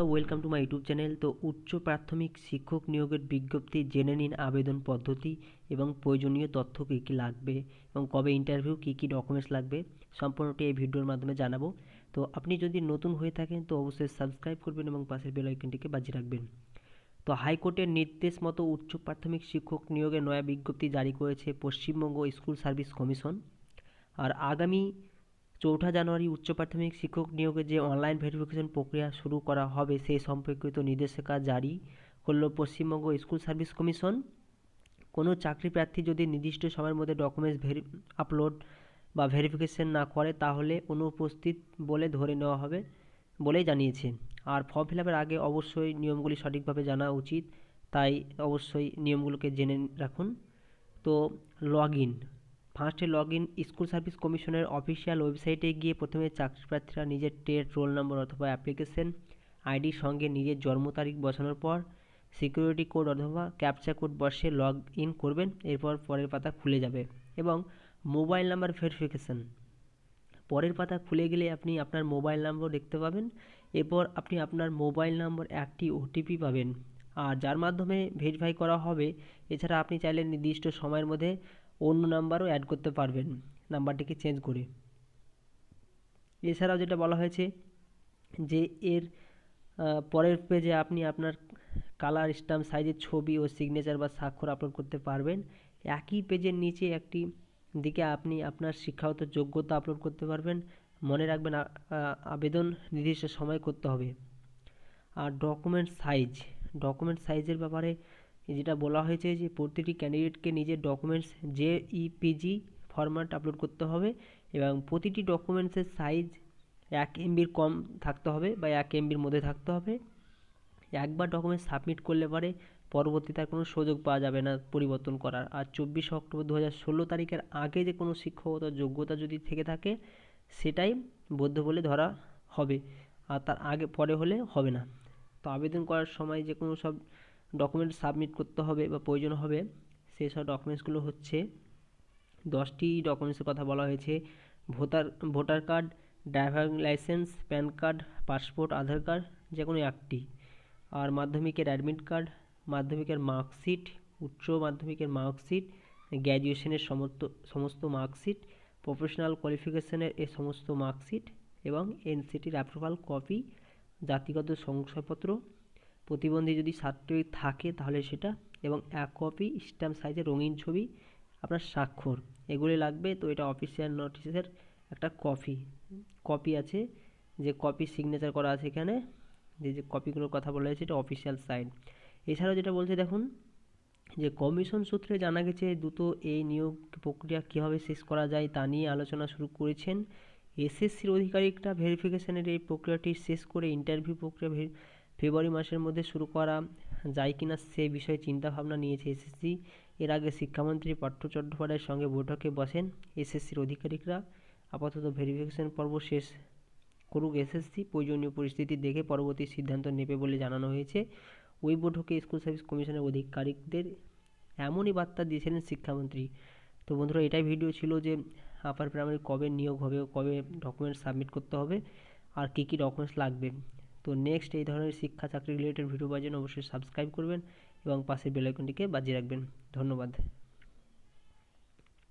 Welcome to my YouTube channel তো উচ্চ প্রাথমিক শিক্ষক নিয়োগের বিজ্ঞপ্তি জেনে নিন আবেদন পদ্ধতি এবং প্রয়োজনীয় তথ্য কী কী লাগবে এবং কবে ইন্টারভিউ কী কী ডকুমেন্টস লাগবে সম্পূর্ণটি এই ভিডিওর মাধ্যমে জানাব। তো আপনি যদি নতুন হয়ে থাকেন, তো অবশ্যই সাবস্ক্রাইব করবেন এবং পাশের বেল আইকনটিকে বাজিয়ে রাখবেন। তো হাইকোর্টের নির্দেশ মতো উচ্চ প্রাথমিক শিক্ষক নিয়োগের নয়া বিজ্ঞপ্তি জারি করেছে পশ্চিমবঙ্গ স্কুল সার্ভিস কমিশন। আর আগামী চৌঠা জানুয়ারি উচ্চ প্রাথমিক শিক্ষক নিয়োগে যে অনলাইন ভেরিফিকেশন প্রক্রিয়া শুরু করা হবে সেই সম্পর্কিত নির্দেশিকা জারি করল পশ্চিমবঙ্গ স্কুল সার্ভিস কমিশন। কোনো চাকরি প্রার্থী যদি নির্দিষ্ট সময়ের মধ্যে ডকুমেন্টস ভেরি আপলোড বা ভেরিফিকেশন না করে, তাহলে অনুপস্থিত বলে ধরে নেওয়া হবে বলেই জানিয়েছে। আর ফর্ম ফিল আপের আগে অবশ্যই নিয়মগুলি সঠিকভাবে জানা উচিত, তাই অবশ্যই নিয়মগুলোকে জেনে রাখুন। তো লগ ইন ফার্স্টে লগ ইন স্কুল সার্ভিস কমিশনের অফিসিয়াল ওয়েবসাইটে গিয়ে প্রথমে চাকরি প্রার্থীরা নিজের টেট, রোল নম্বর অথবা অ্যাপ্লিকেশন আইডির সঙ্গে নিজের জন্ম তারিখ বসানোর পর সিকিউরিটি কোড অথবা ক্যাপচা কোড বসে লগ ইন করবেন, এরপর পরের পাতা খুলে যাবে এবং মোবাইল নাম্বার ভেরিফিকেশান। পরের পাতা খুলে গেলে আপনি আপনার মোবাইল নম্বর দেখতে পাবেন, এরপর আপনি আপনার মোবাইল নম্বর একটি ওটিপি পাবেন। আর যার মাধ্যমে ভেরিফাই করা হবে, এছাড়া আপনি চাইলে নির্দিষ্ট সময়ের মধ্যে অন্য নাম্বারও অ্যাড করতে পারবেন নাম্বারটিকে চেঞ্জ করে। এছাড়াও যেটা বলা হয়েছে যে এর পরের পেজে আপনি আপনার কালার স্ট্যাম্প সাইজের ছবি ও সিগনেচার বা স্বাক্ষর আপলোড করতে পারবেন। একই পেজের নিচে একটি দিকে আপনি আপনার শিক্ষাগত যোগ্যতা আপলোড করতে পারবেন। মনে রাখবেন আবেদন নির্দিষ্ট সময় করতে হবে। আর ডকুমেন্ট সাইজ ডকুমেন্ট সাইজের ব্যাপারে যেটা বলা হয়েছে যে প্রতিটি ক্যান্ডিডেটকে নিজের ডকুমেন্টস যে ইপিজি ফরম্যাট আপলোড করতে হবে এবং প্রতিটি ডকুমেন্টসের সাইজ এক এমবির কম থাকতে হবে বা এক এমবির মধ্যে থাকতে হবে। একবার ডকুমেন্ট সাবমিট করলে পরে পরবর্তীতে আর কোনো সুযোগ পাওয়া যাবে না পরিবর্তন করার। আর চব্বিশে অক্টোবর দু হাজার ষোলো তারিখের আগে যে কোনো শিক্ষকতা যোগ্যতা যদি থেকে থাকে, সেটাই বৈধ বলে ধরা হবে। আর তার আগে পরে হলে হবে না। তো আবেদন করার সময় যে কোনো সব ডকুমেন্ট সাবমিট করতে হবে বা প্রয়োজন হবে, সেই সব ডকুমেন্টসগুলো হচ্ছে দশটি ডকুমেন্টসের কথা বলা হয়েছে। Voter voter card driving licence PAN card passport Aadhaar card যে কোনো একটি। আর মাধ্যমিকের অ্যাডমিট কার্ড মাধ্যমিকের মার্কশিট উচ্চ মাধ্যমিকের মার্কশিট গ্র্যাজুয়েশনের সমস্ত সমস্ত মার্কশিট প্রফেশনাল কোয়ালিফিকেশনের এ সমস্ত মার্কশিট এবং এনসিটির অ্যাপ্রুভাল কপি জাতিগত শংসাপত্র, প্রতিবন্ধী যদি সার্টিফিকেট থাকে তাহলে সেটা, এবং এক কপি স্ট্যাম্প সাইজের রঙিন ছবি, আপনার স্বাক্ষর। এগুলি লাগবে, তো এটা অফিসিয়াল নোটিশের একটা কপি কপি আছে, যে কপি সিগনেচার করা আছে এখানে, যে যে কপিগুলোর কথা বলা হয়েছে, এটা অফিসিয়াল সাইন এছাড়াও যেটা বলছে দেখুন, যে কমিশন সূত্রে জানা গেছে দ্রুত এই নিয়োগ প্রক্রিয়া কীভাবে শেষ করা যায় তা নিয়ে আলোচনা শুরু করেছেন এসএসসির অধিকারিকরা ভেরিফিকেশনের এই প্রক্রিয়াটি শেষ করে ইন্টারভিউ প্রক্রিয়া ফেব্রুয়ারি মাসের মধ্যে শুরু করা যায় কিনা সে বিষয়ে চিন্তাভাবনা নিয়েছে এসএসসি। এর আগে শিক্ষামন্ত্রী পার্থ চট্টোপাধ্যায়ের সঙ্গে বৈঠকে বসেন এসএসসির আধিকারিকরা। আপাতত ভেরিফিকেশন পর্ব শেষ করুক এসএসসি। প্রয়োজনীয় পরিস্থিতি দেখে পরবর্তী সিদ্ধান্ত নেবে বলে জানানো হয়েছে। ওই বৈঠকে স্কুল সার্ভিস কমিশনের আধিকারিকদের এমনই বার্তা দিয়েছিলেন শিক্ষামন্ত্রী। তো বন্ধুরা, এটাই ভিডিও ছিল যে আপার প্রাইমারি কবে নিয়োগ হবে, কবে ডকুমেন্টস সাবমিট করতে হবে, আর কী কী ডকুমেন্টস লাগবে। তো নেক্সট এই ধরনের শিক্ষা চাকরি রিলেটেড ভিডিও পাওয়ার জন্য অবশ্যই সাবস্ক্রাইব করবেন এবং পাশের বেলাইকনটিকে বাজিয়ে রাখবেন। ধন্যবাদ।